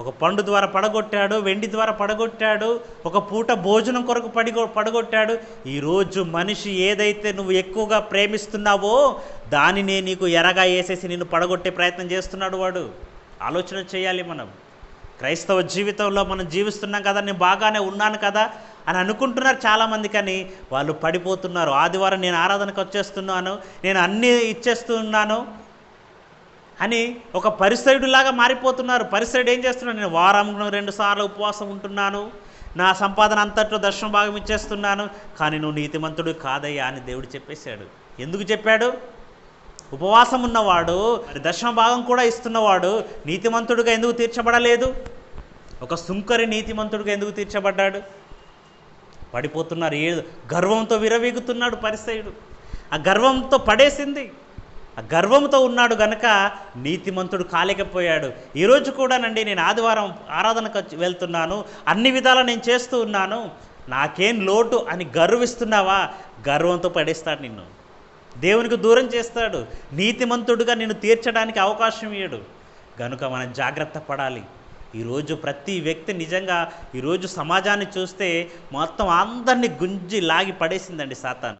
ఒక పండు ద్వారా పడగొట్టాడు వెండి ద్వారా పడగొట్టాడు ఒక పూట భోజనం కొరకు పడిగొ పడగొట్టాడు. ఈరోజు మనిషి ఏదైతే నువ్వు ఎక్కువగా ప్రేమిస్తున్నావో దానినే నీకు ఎరగా వేసేసి నిన్ను పడగొట్టే ప్రయత్నం చేస్తున్నాడు వాడు. ఆలోచన చేయాలి మనం. క్రైస్తవ జీవితంలో మనం జీవిస్తున్నాం కదా నేను బాగానే ఉన్నాను కదా అని అనుకుంటున్నారు చాలామంది కానీ వాళ్ళు పడిపోతున్నారు. ఆదివారం నేను ఆరాధనకు వచ్చేస్తున్నాను నేను అన్నీ ఇచ్చేస్తున్నాను అని ఒక పరిసరుడిలాగా మారిపోతున్నారు. పరిసరుడు ఏం చేస్తున్నాడు? నేను వారం రెండు సార్లు ఉపవాసం ఉంటున్నాను. నా సంపాదన అంతట్లో దర్శన భాగం ఇచ్చేస్తున్నాను. కానీ నువ్వు నీతిమంతుడు కాదయ్యా అని దేవుడు చెప్పేశాడు. ఎందుకు చెప్పాడు? ఉపవాసం ఉన్నవాడు దర్శన భాగం కూడా ఇస్తున్నవాడు నీతిమంతుడిగా ఎందుకు తీర్చబడలేదు? ఒక సుంకరి నీతిమంతుడిగా ఎందుకు తీర్చబడ్డాడు? పడిపోతున్నారు. ఏ గర్వంతో విరవీగుతున్నాడు పరిసయుడు. ఆ గర్వంతో పడేసింది. గర్వంతో ఉన్నాడు గనక నీతిమంతుడు కాలేకపోయాడు. ఈరోజు కూడానండి నేను ఆదివారం ఆరాధనకు వెళ్తున్నాను. అన్ని విధాలా నేను చేస్తూ ఉన్నాను. నాకేం లోటు అని గర్విస్తున్నావా? గర్వంతో పడేస్తాడు నిన్ను. దేవునికి దూరం చేస్తాడు. నీతిమంతుడుగా నిన్ను తీర్చడానికి అవకాశం ఇయ్యడు. గనుక మనం జాగ్రత్త పడాలి. ఈరోజు ప్రతి వ్యక్తి నిజంగా ఈరోజు సమాజాన్ని చూస్తే మొత్తం అందరినీ గుంజి లాగి పడేసిందండి సాతాను.